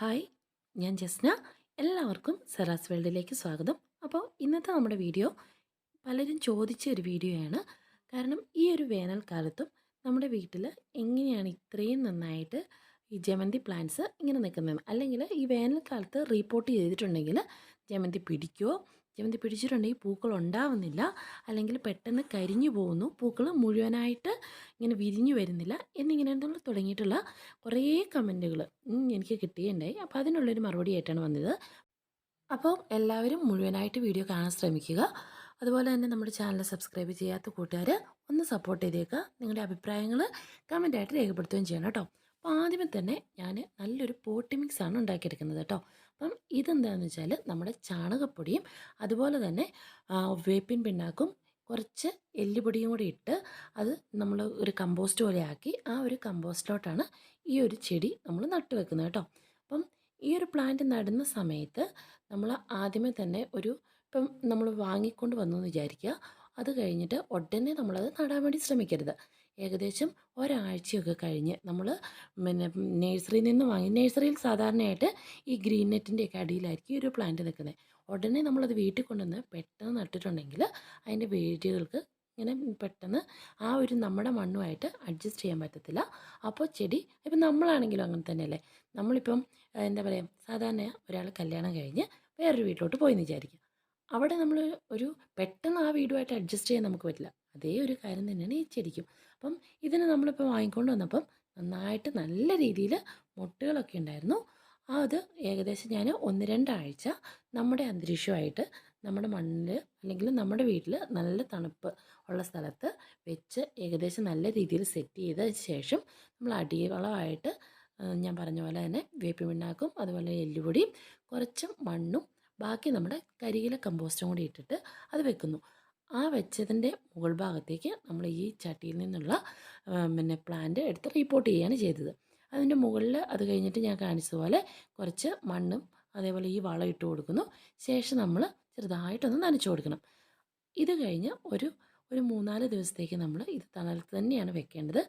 Hi ഞാൻ ജസ്ന. എല്ലാവർക്കും സെറാസ് വേൾഡിലേക്ക് സ്വാഗതം. അപ്പോൾ ഇന്നത്തെ നമ്മുടെ വീഡിയോ പലരും ചോദിച്ച ഒരു വീഡിയോയാണ്. കാരണം ഈ ഒരു വേനൽക്കാലത്തും നമ്മുടെ വീട്ടിൽ എങ്ങനെയാണ് ഇത്രയും നന്നായിട്ട് ഈ ജമന്തി പ്ലാന്റ്സ് ഇങ്ങനെ നിൽക്കുന്നത്? അല്ലെങ്കിൽ ഈ വേനൽക്കാലത്ത് റീപ്പോർട്ട് ചെയ്തിട്ടുണ്ടെങ്കിൽ ജമന്തി പിടിക്കുമോ ജമന്തി പിടിച്ചിട്ടുണ്ടെങ്കിൽ പൂക്കൾ ഉണ്ടാവുന്നില്ല. അല്ലെങ്കിൽ പെട്ടെന്ന് കരിഞ്ഞു പോകുന്നു. പൂക്കൾ മുഴുവനായിട്ട് ഇങ്ങനെ വിരിഞ്ഞു വരുന്നില്ല എന്നിങ്ങനെ തുടങ്ങിയിട്ടുള്ള കുറേ കമന്റുകൾ എനിക്ക് കിട്ടിയിട്ടുണ്ടായി. അപ്പോൾ അതിനുള്ളൊരു മറുപടി ആയിട്ടാണ് വന്നത്. അപ്പോൾ എല്ലാവരും മുഴുവനായിട്ട് വീഡിയോ കാണാൻ ശ്രമിക്കുക. അതുപോലെ തന്നെ നമ്മുടെ ചാനൽ സബ്സ്ക്രൈബ് ചെയ്യാത്ത കൂട്ടുകാർ ഒന്ന് സപ്പോർട്ട് ചെയ്തേക്കുക. നിങ്ങളുടെ അഭിപ്രായങ്ങൾ കമന്റായിട്ട് രേഖപ്പെടുത്തുകയും ചെയ്യണം കേട്ടോ. അപ്പോൾ ആദ്യമേ തന്നെ ഞാൻ നല്ലൊരു പോട്ടി മിക്സ് ആണ് ഉണ്ടാക്കിയെടുക്കുന്നത് കേട്ടോ. അപ്പം ഇതെന്താണെന്ന് വെച്ചാൽ നമ്മുടെ ചാണകപ്പൊടിയും അതുപോലെ തന്നെ വേപ്പിൻ പിണ്ണാക്കും കുറച്ച് എല്ലുപൊടിയും കൂടി ഇട്ട് അത് നമ്മൾ ഒരു കമ്പോസ്റ്റ് പോലെ ആക്കി ആ ഒരു കമ്പോസ്റ്റിലോട്ടാണ് ഈ ഒരു ചെടി നമ്മൾ നട്ടു വെക്കുന്നത് കേട്ടോ. അപ്പം ഈ ഒരു പ്ലാന്റ് നടുന്ന സമയത്ത് നമ്മൾ ആദ്യമേ തന്നെ ഒരു ഇപ്പം നമ്മൾ വാങ്ങിക്കൊണ്ട് വന്നു എന്ന് വിചാരിക്കുക. അത് കഴിഞ്ഞിട്ട് ഉടനെ നമ്മളത് നടാൻ വേണ്ടി ശ്രമിക്കരുത്. ഏകദേശം ഒരാഴ്ചയൊക്കെ കഴിഞ്ഞ് നമ്മൾ പിന്നെ നേഴ്സറിയിൽ നിന്ന് വാങ്ങി നേഴ്സറിയിൽ സാധാരണയായിട്ട് ഈ ഗ്രീൻ നെറ്റിന്റെയൊക്കെ അടിയിലായിരിക്കും ഈ ഒരു പ്ലാന്റ് നിൽക്കുന്നത്. ഉടനെ നമ്മളത് വീട്ടിൽ കൊണ്ടുവന്ന് പെട്ടെന്ന് നട്ടിട്ടുണ്ടെങ്കിൽ അതിന്റെ വേരുകൾക്ക് ഇങ്ങനെ പെട്ടെന്ന് ആ ഒരു നമ്മുടെ മണ്ണുമായിട്ട് അഡ്ജസ്റ്റ് ചെയ്യാൻ പറ്റത്തില്ല. അപ്പോൾ ചെടി ഇപ്പം നമ്മളാണെങ്കിലും അങ്ങനെ തന്നെയല്ലേ? നമ്മളിപ്പം എന്താ പറയുക സാധാരണ ഒരാൾ കല്യാണം കഴിഞ്ഞ് വേറൊരു വീട്ടിലോട്ട് പോയി എന്ന് വിചാരിക്കും അവിടെ നമ്മൾ ഒരു പെട്ടെന്ന് ആ വീടുമായിട്ട് അഡ്ജസ്റ്റ് ചെയ്യാൻ നമുക്ക് പറ്റില്ല. അതേ ഒരു കാര്യം തന്നെയാണ് ഈ ചെടിക്കും. അപ്പം ഇതിന് നമ്മളിപ്പോൾ വാങ്ങിക്കൊണ്ട് വന്നപ്പം നന്നായിട്ട് നല്ല രീതിയിൽ മുട്ടകളൊക്കെ ഉണ്ടായിരുന്നു. അത് ഏകദേശം ഞാൻ ഒന്ന് രണ്ടാഴ്ച നമ്മുടെ അന്തരീക്ഷമായിട്ട് നമ്മുടെ മണ്ണിൽ അല്ലെങ്കിൽ നമ്മുടെ വീട്ടിൽ നല്ല തണുപ്പ് ഉള്ള സ്ഥലത്ത് വെച്ച് ഏകദേശം നല്ല രീതിയിൽ സെറ്റ് ചെയ്ത ശേഷം നമ്മൾ അടിവളമായിട്ട് ഞാൻ പറഞ്ഞ പോലെ തന്നെ വേപ്പിൻ പിണ്ണാക്കും അതുപോലെ എല്ലുപൊടിയും കുറച്ച് മണ്ണും ബാക്കി നമ്മുടെ കരിയില കമ്പോസ്റ്റും കൂടി ഇട്ടിട്ട് അത് വെക്കുന്നു. ആ വെച്ചതിന്റെ മുകൾ ഭാഗത്തേക്ക് നമ്മൾ ഈ ചട്ടിയിൽ നിന്നുള്ള പിന്നെ പ്ലാന്റ് എടുത്ത് റിപ്പോർട്ട് ചെയ്യുകയാണ് ചെയ്തത്. അതിന്റെ മുകളിൽ അത് കഴിഞ്ഞിട്ട് ഞാൻ കാണിച്ചതുപോലെ കുറച്ച് മണ്ണും അതേപോലെ ഈ വളം ഇട്ട് കൊടുക്കുന്നു. ശേഷം നമ്മൾ ചെറുതായിട്ടൊന്ന് നനച്ചു കൊടുക്കണം. ഇത് കഴിഞ്ഞ് ഒരു ഒരു മൂന്നാൽ ദിവസത്തേക്ക് നമ്മൾ ഇത് തണലത്ത് തന്നെയാണ് വെക്കേണ്ടത്.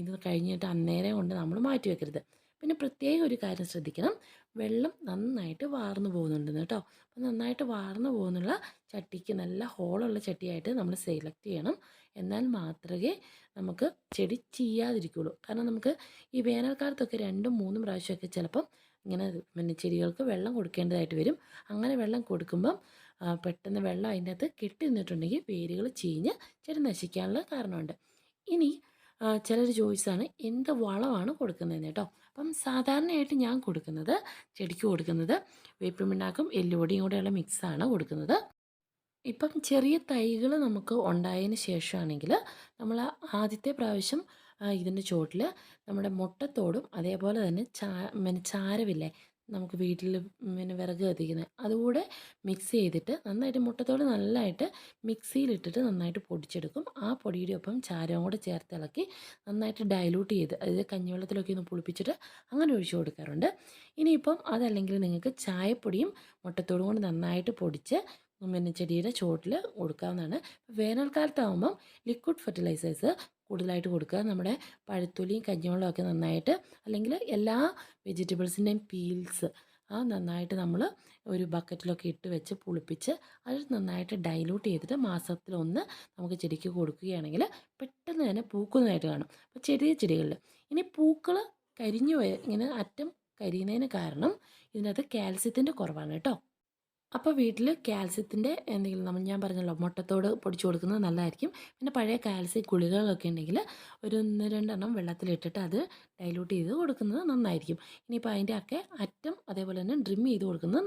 ഇത് കഴിഞ്ഞിട്ട് അന്നേരം കൊണ്ട് നമ്മൾ മാറ്റി വെക്കരുത്. പിന്നെ പ്രത്യേകം ഒരു കാര്യം ശ്രദ്ധിക്കണം. വെള്ളം നന്നായിട്ട് വാർന്നു പോകുന്നുണ്ടെന്ന് കേട്ടോ. അപ്പോൾ നന്നായിട്ട് വാർന്നു പോകുന്നുള്ള ചട്ടിക്ക് നല്ല ഹോളുള്ള ചട്ടിയായിട്ട് നമ്മൾ സെലക്ട് ചെയ്യണം. എന്നാൽ മാത്രമേ നമുക്ക് ചെടി ചെയ്യാതിരിക്കുള്ളൂ കാരണം നമുക്ക് ഈ വേനൽക്കാലത്തൊക്കെ രണ്ടും മൂന്നും പ്രാവശ്യമൊക്കെ ചിലപ്പം ഇങ്ങനെ പിന്നെ ചെടികൾക്ക് വെള്ളം കൊടുക്കേണ്ടതായിട്ട് വരും. അങ്ങനെ വെള്ളം കൊടുക്കുമ്പം പെട്ടെന്ന് വെള്ളം അതിന്റെ അകത്ത് കെട്ടി നിന്നിട്ടുണ്ടെങ്കിൽ വേരുകൾ ചീഞ്ഞ് ചെടി നശിക്കാനുള്ള കാരണമുണ്ട്. ഇനി ചിലർ ചോയ്സാണ് എന്ത് വളമാണ് കൊടുക്കുന്നതെന്ന് കേട്ടോ? അപ്പം സാധാരണയായിട്ട് ഞാൻ കൊടുക്കുന്നത് ചെടിക്ക് കൊടുക്കുന്നത് വേപ്പിമിണ്ണാക്കും എല്ലുപൊടിയും കൂടെയുള്ള മിക്സാണ് കൊടുക്കുന്നത്. ഇപ്പം ചെറിയ തൈകൾ നമുക്ക് ഉണ്ടായതിന് ശേഷമാണെങ്കിൽ നമ്മൾ ആദ്യത്തെ പ്രാവശ്യം ഇതിന്റെ ചുവട്ടിൽ നമ്മുടെ മുട്ടത്തോടും അതേപോലെ തന്നെ ചാ ചാരവില്ലേ നമുക്ക് വീട്ടിൽ പിന്നെ വിറക് കത്തിക്കുന്നത്. അതുകൂടെ മിക്സ് ചെയ്തിട്ട് നന്നായിട്ട് മുട്ടത്തോട് നല്ലതായിട്ട് മിക്സിയിലിട്ടിട്ട് നന്നായിട്ട് പൊടിച്ചെടുക്കും. ആ പൊടിയുടെ ഒപ്പം ചാരവും കൂടെ ചേർത്ത് ഇളക്കി നന്നായിട്ട് ഡയലൂട്ട് ചെയ്ത് അതായത് കഞ്ഞിവെള്ളത്തിലൊക്കെ ഒന്ന് പുളിപ്പിച്ചിട്ട് അങ്ങനെ ഒഴിച്ചു കൊടുക്കാറുണ്ട്. ഇനിയിപ്പം അതല്ലെങ്കിൽ നിങ്ങൾക്ക് ചായപ്പൊടിയും മുട്ടത്തോടും കൊണ്ട് നന്നായിട്ട് പൊടിച്ച് പിന്നെ ചെടിയുടെ ചുവട്ടിൽ കൊടുക്കാവുന്നതാണ് വേനൽക്കാലത്താകുമ്പം ലിക്വിഡ് ഫെർട്ടിലൈസേഴ്സ് കൂടുതലായിട്ട് കൊടുക്കുക. നമ്മുടെ പഴുത്തുലിയും കഞ്ഞിവെള്ളവും ഒക്കെ നന്നായിട്ട് അല്ലെങ്കിൽ എല്ലാ വെജിറ്റബിൾസിന്റെയും പീൽസ് ആ നന്നായിട്ട് നമ്മൾ ഒരു ബക്കറ്റിലൊക്കെ ഇട്ട് വെച്ച് പുളിപ്പിച്ച് അത് നന്നായിട്ട് ഡൈലൂട്ട് ചെയ്തിട്ട് മാസത്തിലൊന്ന് നമുക്ക് ചെടിക്ക് കൊടുക്കുകയാണെങ്കിൽ പെട്ടെന്ന് തന്നെ പൂക്കുന്നതായിട്ട് കാണും. അപ്പോൾ ചെറിയ ചെടികളിൽ ഇനി പൂക്കൾ കരിഞ്ഞു ഇങ്ങനെ അറ്റം കരിയുന്നതിന് കാരണം ഇതിനകത്ത് കാൽസ്യത്തിന്റെ കുറവാണ് കേട്ടോ. അപ്പോൾ വീട്ടിൽ കാൽസ്യത്തിന്റെ എന്തെങ്കിലും നമ്മൾ ഞാൻ പറഞ്ഞല്ലോ മുട്ടത്തോട് പൊടിച്ചു കൊടുക്കുന്നത് നല്ലതായിരിക്കും. പിന്നെ പഴയ കാൽസ്യം ഗുളികകളൊക്കെ ഉണ്ടെങ്കിൽ ഒരു ഒന്ന് രണ്ടെണ്ണം വെള്ളത്തിലിട്ടിട്ട് അത് ഡൈലൂട്ട് ചെയ്ത് കൊടുക്കുന്നത് നന്നായിരിക്കും. ഇനിയിപ്പോൾ അതിന്റെ ഒക്കെ അറ്റം അതേപോലെ തന്നെ ഡ്രിം ചെയ്ത് കൊടുക്കുന്നത്